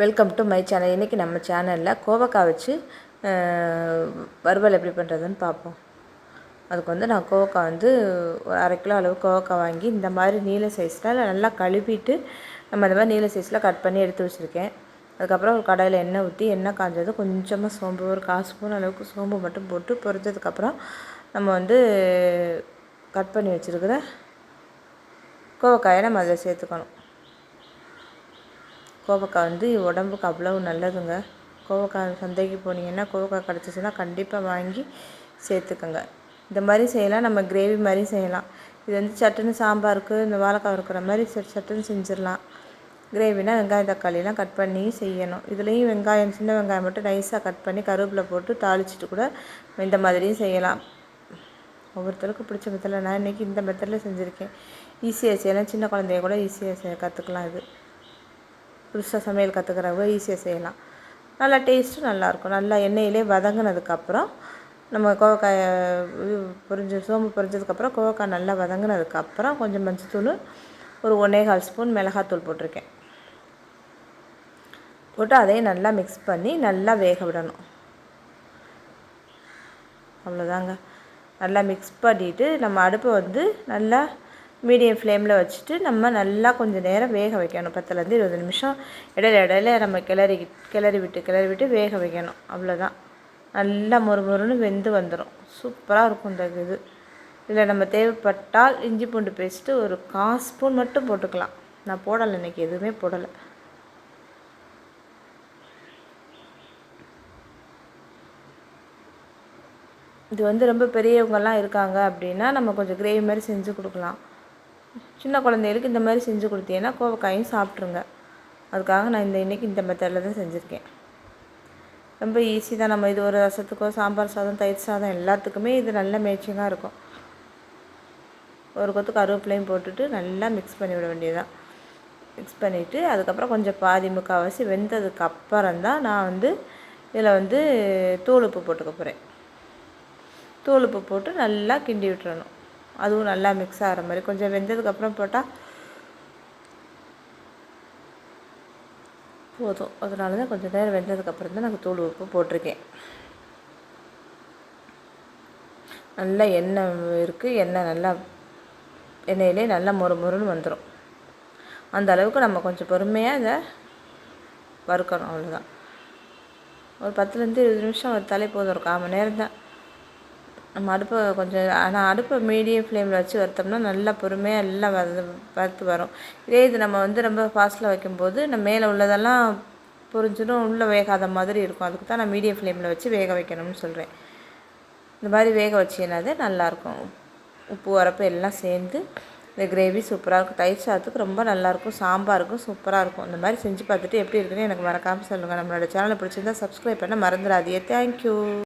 Welcome to my channel இன்றைக்கி நம்ம சேனலில் கோவக்காய் வச்சு வறுவல் எப்படி பண்ணுறதுன்னு பார்ப்போம். அதுக்கு வந்து நான் கோவக்காய் வந்து ஒரு அரை கிலோ அளவு கோவக்காய் வாங்கி இந்த மாதிரி நீல சைஸில் நல்லா கழுவிட்டு நம்ம இந்த மாதிரி நீல சைஸில் கட் பண்ணி எடுத்து வச்சுருக்கேன். அதுக்கப்புறம் ஒரு கடையில் எண்ணெய் ஊற்றி எண்ணெய் காஞ்சது கொஞ்சமாக சோம்பு ஒரு கால் ஸ்பூன் அளவுக்கு சோம்பு மட்டும் போட்டு பொரிச்சதுக்கப்புறம் நம்ம வந்து கட் பண்ணி வச்சுருக்கிற கோவக்காயை நம்ம அதில் சேர்த்துக்கணும். கோவக்காய் வந்து உடம்புக்கு அவ்வளவு நல்லதுங்க. கோவக்காய் சந்தைக்கு போனீங்கன்னா கோவக்காய் கிடச்சிச்சின்னா கண்டிப்பாக வாங்கி சேர்த்துக்கோங்க. இந்த மாதிரி செய்யலாம். நம்ம கிரேவி மாதிரி செய்யலாம். இது வந்து சட்டுன்னு சாம்பாருக்கு இந்த வாழைக்காய் இருக்கிற மாதிரி சட் சட்டுன்னு செஞ்சிடலாம். கிரேவினா வெங்காயம் தக்காளிலாம் கட் பண்ணி செய்யணும். இதுலேயும் வெங்காயம் சின்ன வெங்காயம் மட்டும் நைஸாக கட் பண்ணி கருவேப்பிலை போட்டு தாளிச்சிட்டு கூட இந்த மாதிரியும் செய்யலாம். ஒவ்வொருத்தருக்கும் பிடிச்ச மெத்தடில் நான் இன்றைக்கி இந்த மெத்தடில் செஞ்சுருக்கேன். ஈஸியாக செய்யலாம். சின்ன குழந்தைய கூட ஈஸியாக செய்ய கற்றுக்கலாம் இது. புதுசாக சமையல் கற்றுக்கிறவங்க ஈஸியாக செய்யலாம். நல்லா டேஸ்ட்டும் நல்லாயிருக்கும் நல்லா எண்ணெயிலே வதங்கினதுக்கப்புறம் நம்ம கோவக்காயை பொரிஞ்சு சோம்பு பொரிஞ்சதுக்கப்புறம் கோவக்காய் நல்லா வதங்கினதுக்கப்புறம் கொஞ்சம் மஞ்சத்தூள் ஒரு ஒன்றே கால் ஸ்பூன் மிளகாத்தூள் போட்டிருக்கேன். போட்டு அதையும் நல்லா மிக்ஸ் பண்ணி நல்லா வேக விடணும். அவ்வளோதாங்க நல்லா மிக்ஸ் பண்ணிவிட்டு நம்ம அடுப்பை வந்து நல்லா மீடியம் ஃப்ளேமில் வச்சுட்டு நம்ம நல்லா கொஞ்சம் நேரம் வேக வைக்கணும். பத்துலேருந்து இருபது நிமிஷம் இடையில இடையில நம்ம கிளறி கிளறி விட்டு கிளறி விட்டு வேக வைக்கணும். அவ்வளோதான். நல்லா மொறு மொறுன்னு வெந்து வந்துடும் சூப்பராக இருக்கும் இந்த இது. இதில் நம்ம தேவைப்பட்டால் இஞ்சி பூண்டு பேஸ்ட்டு ஒரு கால் ஸ்பூன் மட்டும் போட்டுக்கலாம். நான் போடலை இன்றைக்கி எதுவுமே போடலை. இது வந்து ரொம்ப பெரியவங்கெல்லாம் இருக்காங்க அப்படின்னா நம்ம கொஞ்சம் கிரேவி மாதிரி செஞ்சு கொடுக்கலாம். சின்ன குழந்தைகளுக்கு இந்த மாதிரி செஞ்சு கொடுத்தீங்கன்னா கோவக்காயும் சாப்பிட்ருங்க. அதுக்காக நான் இந்த இன்றைக்கி இந்த மெத்தடில் தான் செஞ்சுருக்கேன். ரொம்ப ஈஸி தான். நம்ம இது ஒரு ரசத்துக்கோ சாம்பார் சாதம் தயிர் சாதம் எல்லாத்துக்குமே இது நல்ல மேட்சிங்காக இருக்கும். ஒரு கொத்து கருவேப்பிலையும் போட்டுட்டு நல்லா மிக்ஸ் பண்ணி விட வேண்டியதுதான். மிக்ஸ் பண்ணிவிட்டு அதுக்கப்புறம் கொஞ்சம் பாதி முக்கால்வாசி வெந்ததுக்கு அப்புறம் தான் நான் வந்து இதில் வந்து தூள் உப்பு போட்டுக்க போகிறேன் தூள் உப்பு போட்டு நல்லா கிண்டி விட்டுறணும். அதுவும் நல்லா மிக்ஸ் ஆகிற மாதிரி. கொஞ்சம் வெந்ததுக்கப்புறம் போட்டால் போதும். அதனால தான் கொஞ்சம் நேரம் வெந்ததுக்கப்புறம் தான் நாங்கள் தூள் உப்பு போட்டிருக்கேன். நல்லா எண்ணெய் இருக்குது எண்ணெய் நல்லா எண்ணெயிலே நல்லா மொறு மொறுன்னு வந்துடும் அந்த அளவுக்கு நம்ம கொஞ்சம் பொறுமையாக இதை வறுக்கணும் அவ்வளோதான் ஒரு பத்துலேருந்து இருபது நிமிஷம் வறுத்தாலே போதும் ஒரு கால் மணி நேரம் தான். நம்ம அடுப்பை கொஞ்சம் ஆனால் அடுப்பை மீடியம் ஃப்ளேமில் வச்சு வறுத்தோம்னா நல்லா பொறுமையாக எல்லாம் வறு வறுத்து வரும். இதே இது நம்ம வந்து ரொம்ப ஃபாஸ்ட்டில் வைக்கும்போது நம்ம மேலே உள்ளதெல்லாம் பொறிஞ்சிடும் உள்ளே வேகாத மாதிரி இருக்கும். அதுக்கு தான் நான் மீடியம் ஃப்ளேமில் வச்சு வேக வைக்கணும்னு சொல்கிறேன் இந்த மாதிரி வேக வச்சீங்கன்னாதே நல்லாயிருக்கும். உப்பு வரப்போ எல்லாம் சேர்ந்து இந்த கிரேவி சூப்பராக இருக்கும். தயிர் சாதத்துக்கு ரொம்ப நல்லாயிருக்கும். சாம்பாருக்கும் சூப்பராக இருக்கும். இந்த மாதிரி செஞ்சு பார்த்துட்டு எப்படி இருக்குன்னு எனக்கு மறக்காமல் சொல்லுங்கள் நம்மளோட சேனலை பிடிச்சிருந்தா சப்ஸ்கிரைப் பண்ண மறந்துடாதீங்க. தேங்க்யூ